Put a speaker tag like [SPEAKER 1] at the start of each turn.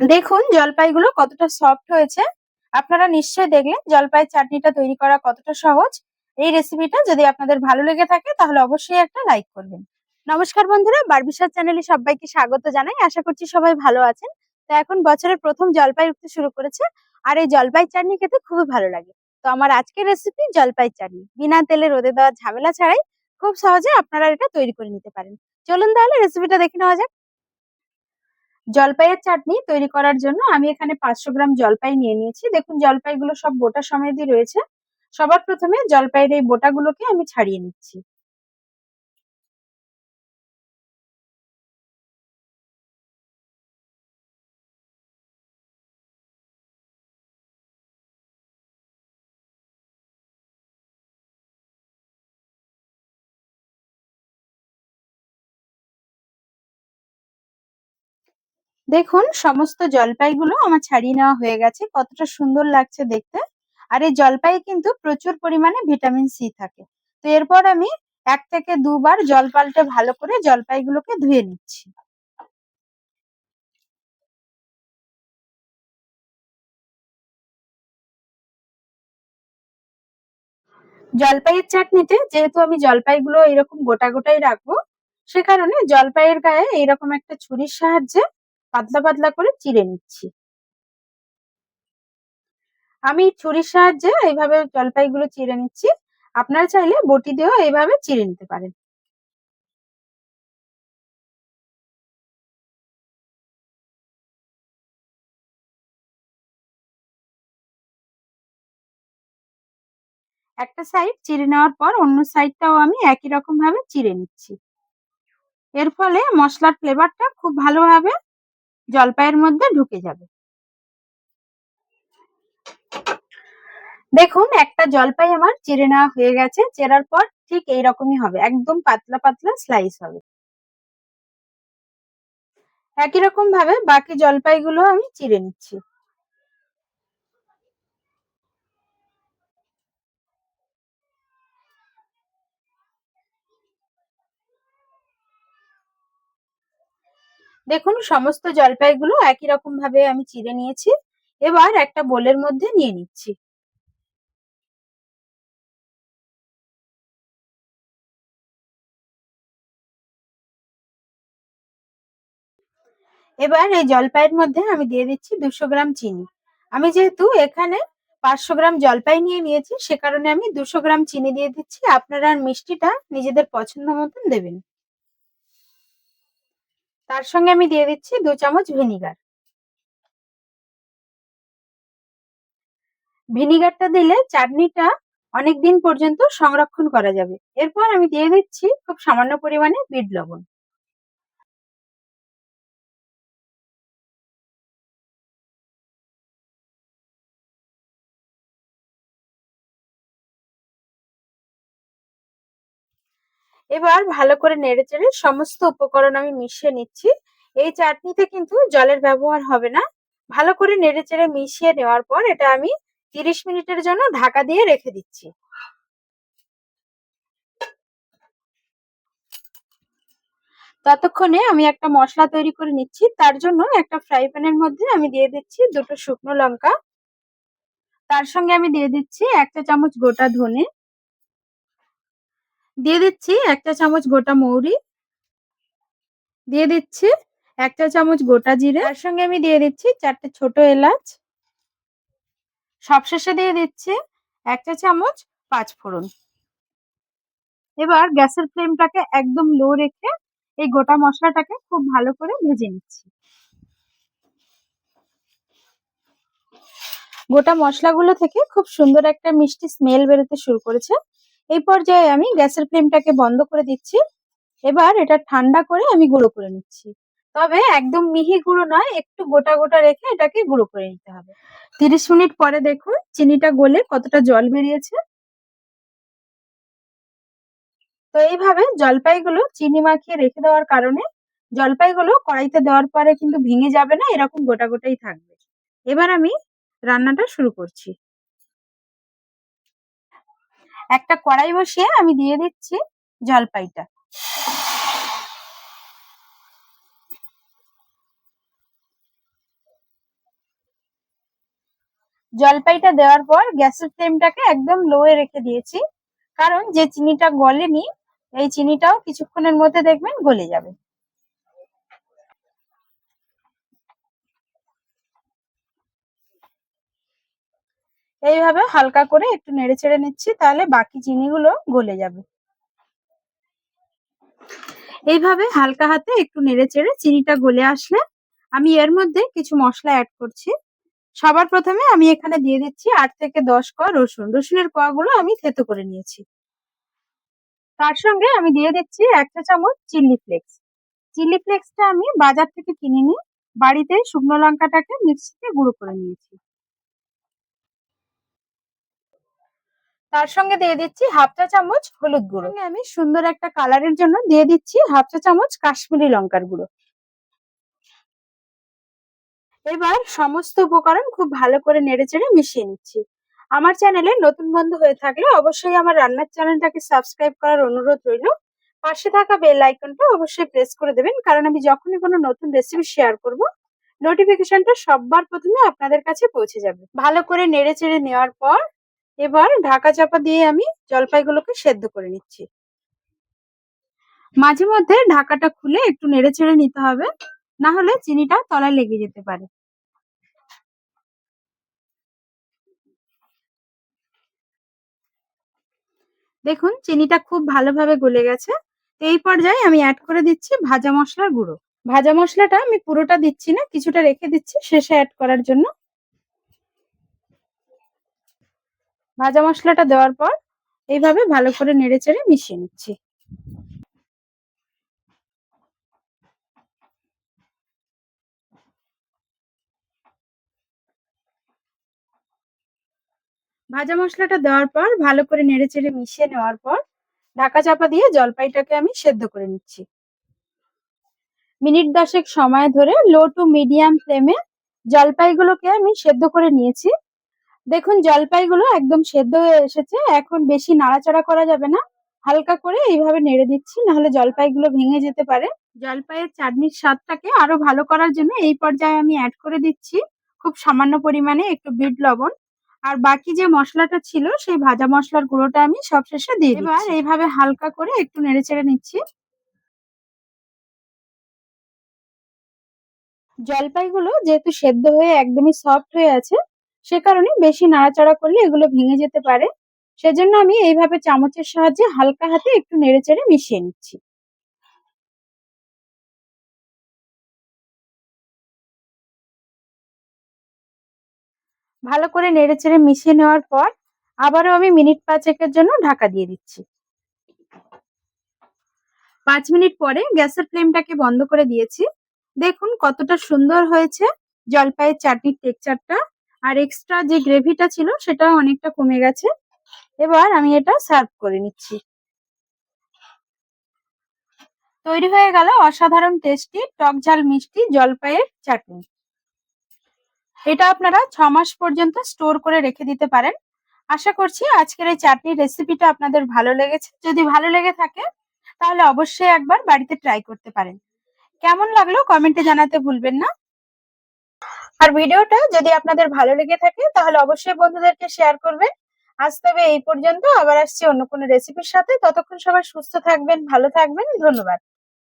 [SPEAKER 1] দেখুন জলপাইগুলো কতটা সফট হয়েছে। আপনারা নিশ্চয়ই দেখলেন জলপাই চাটনিটা তৈরি করা কতটা সহজ। এই রেসিপিটা যদি আপনাদের ভালো লেগে থাকে তাহলে অবশ্যই একটা লাইক করবেন। নমস্কার বন্ধুরা বারবিশার চ্যানেলে সবাইকে স্বাগত জানাই। আশা করছি সবাই ভালো আছেন। তো এখন বছরের প্রথম জলপাই উঠতে শুরু করেছে আর এই জলপাই চাটনি খেতে খুবই ভালো লাগে। তো আমার আজকের রেসিপি জলপাই চাটনি। বিনা তেলে রোদে দেওয়া ঝামেলা ছাড়াই খুব সহজে আপনারা এটা তৈরি করে নিতে পারেন। চলুন তাহলে রেসিপিটা দেখে নেওয়া যাক। জলপাইয়ের চাটনি তৈরি করার জন্য আমি এখানে পাঁচশো গ্রাম জলপাই নিয়ে নিয়েছি। দেখুন, জলপাইগুলো সব বোটা সমেতই রয়েছে। সবার প্রথমে জলপাইয়ের এই বোটাগুলোকে আমি ছাড়িয়ে নিচ্ছি। দেখুন, সমস্ত জলপাইগুলো আমার ছাড়িয়ে নেওয়া হয়ে গেছে। কতটা সুন্দর লাগছে দেখতে। আর এই জলপাই কিন্তু প্রচুর পরিমাণে ভিটামিন সি থাকে। তো এরপর আমি এক থেকে দুবার জল পাল্টে ভালো করে জলপাইগুলোকে ধুয়ে নিচ্ছি। জলপাইয়ের চাটনিতে যেহেতু আমি জলপাইগুলো এরকম গোটা গোটাই রাখব, সে কারণে জলপাইয়ের গায়ে এইরকম একটা ছুরির সাহায্যে পাতলা পাতলা করে চিড়ে নিচ্ছি। আমি ছুরির সাহায্যে এইভাবে জলপাইগুলো চিড়ে নিচ্ছি। আপনারা চাইলে বটি দিয়েও এইভাবে চিড়ে নিতে পারেন। একটা সাইড চিড়ে নেওয়ার পর অন্য সাইডটাও আমি একই রকম ভাবে চিড়ে নিচ্ছি। এর ফলে মশলার ফ্লেভারটা খুব ভালোভাবে জলপাইয়ের মধ্যে ঢুকে যাবে। দেখুন, একটা জলপাই আমার চেরে নেওয়া হয়ে গেছে। চেরার পর ঠিক এইরকমই হবে, একদম পাতলা পাতলা স্লাইস হবে। একই রকম ভাবে বাকি জলপাইগুলো আমি চিড়ে নিচ্ছি। দেখুন, সমস্ত জলপাইগুলো একই রকম ভাবে আমি চিড়ে নিয়েছি। এবার একটা বোলের মধ্যে নিয়ে নিচ্ছি। এবার এই জলপাইয়ের মধ্যে আমি দিয়ে দিচ্ছি দুশো গ্রাম চিনি। আমি যেহেতু এখানে পাঁচশো গ্রাম জলপাই নিয়ে নিয়েছি, সে কারণে আমি দুশো গ্রাম চিনি দিয়ে দিচ্ছি। আপনারা মিষ্টিটা নিজেদের পছন্দ মতন দেবেন। তার সঙ্গে আমি দিয়ে দিচ্ছি দু চামচ ভিনিগার। ভিনিগারটা দিলে চাটনিটা অনেক দিন পর্যন্ত সংরক্ষণ করা যাবে। এরপর আমি দিয়ে দিচ্ছি খুব সামান্য পরিমাণে বিট লবণ। এবার ভালো করে নেড়েচেড়ে সমস্ত উপকরণ আমি মিশিয়ে নিচ্ছি। এই চাটনিতে কিন্তু জলের ব্যবহার হবে না। ভালো করে নেড়েচেড়ে মিশিয়ে নেওয়ার পর এটা আমি তিরিশ মিনিটের জন্য ঢাকা দিয়ে রেখে দিচ্ছি। ততক্ষণে আমি একটা মশলা তৈরি করে নিচ্ছি। তার জন্য একটা ফ্রাই প্যানের মধ্যে আমি দিয়ে দিচ্ছি দুটো শুকনো লঙ্কা। তার সঙ্গে আমি দিয়ে দিচ্ছি একটা চামচ গোটা ধনে। দিয়ে দিচ্ছি একটা চামচ গোটা মৌরি। দিয়ে দিচ্ছি একটা চামচ গোটা জিরে। তার সঙ্গে আমি দিয়ে দিচ্ছি চারটে ছোট এলাচ। সবশেষে দিয়ে দিচ্ছি একটা চামচ পাঁচ ফোড়ন। এবার গ্যাসের ফ্লেমটাকে একদম লো রেখে এই গোটা মশলাটাকে খুব ভালো করে ভেজে নিচ্ছি। গোটা মশলাগুলো থেকে খুব সুন্দর একটা মিষ্টি স্মেল বেরোতে শুরু করেছে। এই পর্যায়ে আমি গ্যাসের ফ্লেমটাকে বন্ধ করে দিচ্ছি। এবার এটা ঠান্ডা করে আমি গুঁড়ো করে নিচ্ছি। তবে একদম মিহি গুঁড়ো নয়, একটু গোটা গোটা রেখে এটাকে গুঁড়ো করে নিতে হবে। তিরিশ মিনিট পরে দেখুন চিনিটা গলে কতটা জল বেরিয়েছে। তো এইভাবে জলপাইগুলো চিনি মাখিয়ে রেখে দেওয়ার কারণে জলপাইগুলো কড়াইতে দেওয়ার পরে কিন্তু ভেঙে যাবে না, এরকম গোটা গোটাই থাকবে। এবার আমি রান্নাটা শুরু করছি। একটা কড়াই বসিয়ে আমি দিয়ে দিচ্ছি জলপাইটা। জলপাইটা দেওয়ার পর গ্যাসের ফ্লেমটাকে একদম লোয়ে রেখে দিয়েছি। কারণ যে চিনিটা গলেনি, এই চিনিটাও কিছুক্ষণের মধ্যে দেখবেন গলে যাবে। এইভাবে হালকা করে একটু নেড়ে চেড়ে নিচ্ছি, তাহলে বাকি চিনিগুলো গলে যাবে। এইভাবে হালকা হাতে একটু নেড়ে চেড়ে চিনিটা গলে আসলে আমি এর মধ্যে কিছু মশলা অ্যাড করছি। সবার প্রথমে আমি এখানে দিয়ে দিচ্ছি আট থেকে দশ কোয়া রসুন। রসুনের কোয়াগুলো আমি থেতো করে নিয়েছি। তার সঙ্গে আমি দিয়ে দিচ্ছি এক চা চামচ চিলি ফ্লেক্স। চিলি ফ্লেক্সটা আমি বাজার থেকে কিনে নিই বাড়িতে শুকনো লঙ্কাটাকে মিক্সিতে গুঁড়ো করে নিয়েছি। তার সঙ্গে দিয়ে দিচ্ছি হাফ চা চামচ হলুদ গুঁড়ো। আমি সুন্দর একটা কালারের জন্য দিয়ে দিচ্ছি হাফ চা চামচ কাশ্মীরি লঙ্কার গুঁড়ো। এবার সমস্ত উপকরণ খুব ভালো করে নেড়েচেড়ে মিশিয়ে নিচ্ছি। আমার চ্যানেলে নতুন বন্ধু হয়ে থাকলে অবশ্যই আমার রান্নার চ্যানেলটাকে সাবস্ক্রাইব করার অনুরোধ রইল। পাশে থাকা বেল আইকনটা অবশ্যই প্রেস করে দেবেন, কারণ আমি যখনই কোনো নতুন রেসিপি শেয়ার করব নোটিফিকেশনটা সববার প্রথমে আপনাদের কাছে পৌঁছে যাবে। ভালো করে নেড়ে চেড়ে নেওয়ার পর এবার ঢাকা চাপা দিয়ে আমি জলপাইগুলোকে সেদ্ধ করে নিচ্ছি। মাঝে মধ্যে ঢাকাটা খুলে একটু নেড়ে চেড়ে নিতে হবে, না হলে চিনিটা তলায় লেগে যেতে পারে। দেখুন, চিনিটা খুব ভালোভাবে গলে গেছে। এই পর্যায়ে আমি অ্যাড করে দিচ্ছি ভাজা মশলার গুঁড়ো। ভাজা মশলাটা আমি পুরোটা দিচ্ছি না, কিছুটা রেখে দিচ্ছি শেষে অ্যাড করার জন্য। ভাজা মশলাটা দেওয়ার পর এইভাবে ভালো করে নেড়ে চেড়ে মিশিয়ে নিচ্ছি। ভাজা মশলাটা দেওয়ার পর ভালো করে নেড়ে চেড়ে মিশিয়ে নেওয়ার পর ঢাকা চাপা দিয়ে জলপাইটাকে আমি সেদ্ধ করে নিচ্ছি। মিনিট দশেক সময় ধরে লো টু মিডিয়াম ফ্লেমে জলপাইগুলোকে আমি সেদ্ধ করে নিয়েছি। দেখুন জলপাইগুলো একদম সেদ্ধ হয়ে এসেছে। এখন বেশি নাড়াচাড়া করা যাবে না। হালকা করে এইভাবে নেড়ে দিচ্ছি নাহলে জলপাইগুলো ভেঙে যেতে পারে। জলপাইয়ের চাটনির স্বাদটাকে আরও ভালো করার জন্য এই পর্যায়ে আমি অ্যাড করে দিচ্ছি খুব সামান্য পরিমাণে একটু বিট লবণ। আর বাকি যে মশলাটা ছিল সেই ভাজা মশলার গুঁড়োটা আমি সবশেষে দিয়ে এবার এইভাবে হালকা করে একটু নেড়ে চেড়ে নিচ্ছি। জলপাইগুলো যেহেতু সেদ্ধ হয়ে একদমই সফট হয়ে আছে সে কারণে বেশি নাড়াচাড়া করলে এগুলো ভেঙে যেতে পারে। সেজন্য আমি এইভাবে চামচের সাহায্যে হালকা হাতে একটু নেড়ে চেড়ে মিশিয়ে নিচ্ছি। ভালো করে নেড়ে চেড়ে মিশিয়ে নেওয়ার পর আবারও আমি মিনিট পাঁচেকের জন্য ঢাকা দিয়ে দিচ্ছি। পাঁচ মিনিট পরে গ্যাসের ফ্লেমটাকে বন্ধ করে দিয়েছি। দেখুন কতটা সুন্দর হয়েছে জলপাইয়ের চাটনির টেক্সচারটা। আর এক্সট্রা যে গ্রেভিটা ছিল সেটাও অনেকটা কমে গেছে। এবার আমি এটা সার্ভ করে নিচ্ছি। তৈরি হয়ে গেল অসাধারণ টেস্টি টক ঝাল মিষ্টি জলপাইয়ের চাটনি। এটা আপনারা ছ মাস পর্যন্ত স্টোর করে রেখে দিতে পারেন। আশা করছি আজকের এই চাটনির রেসিপিটা আপনাদের ভালো লেগেছে। যদি ভালো লেগে থাকে, তাহলে অবশ্যই একবার বাড়িতে ট্রাই করতে পারেন। কেমন লাগল কমেন্টে জানাতে ভুলবেন না। আর ভিডিওটা যদি আপনাদের ভালো লেগে থাকে, তাহলে অবশ্যই বন্ধুদেরকে শেয়ার করবেন। আজ তবে এই পর্যন্ত, আবার আসছি অন্য কোনো রেসিপির সাথে। ততক্ষণ সবাই সুস্থ থাকবেন, ভালো থাকবেন, ধন্যবাদ।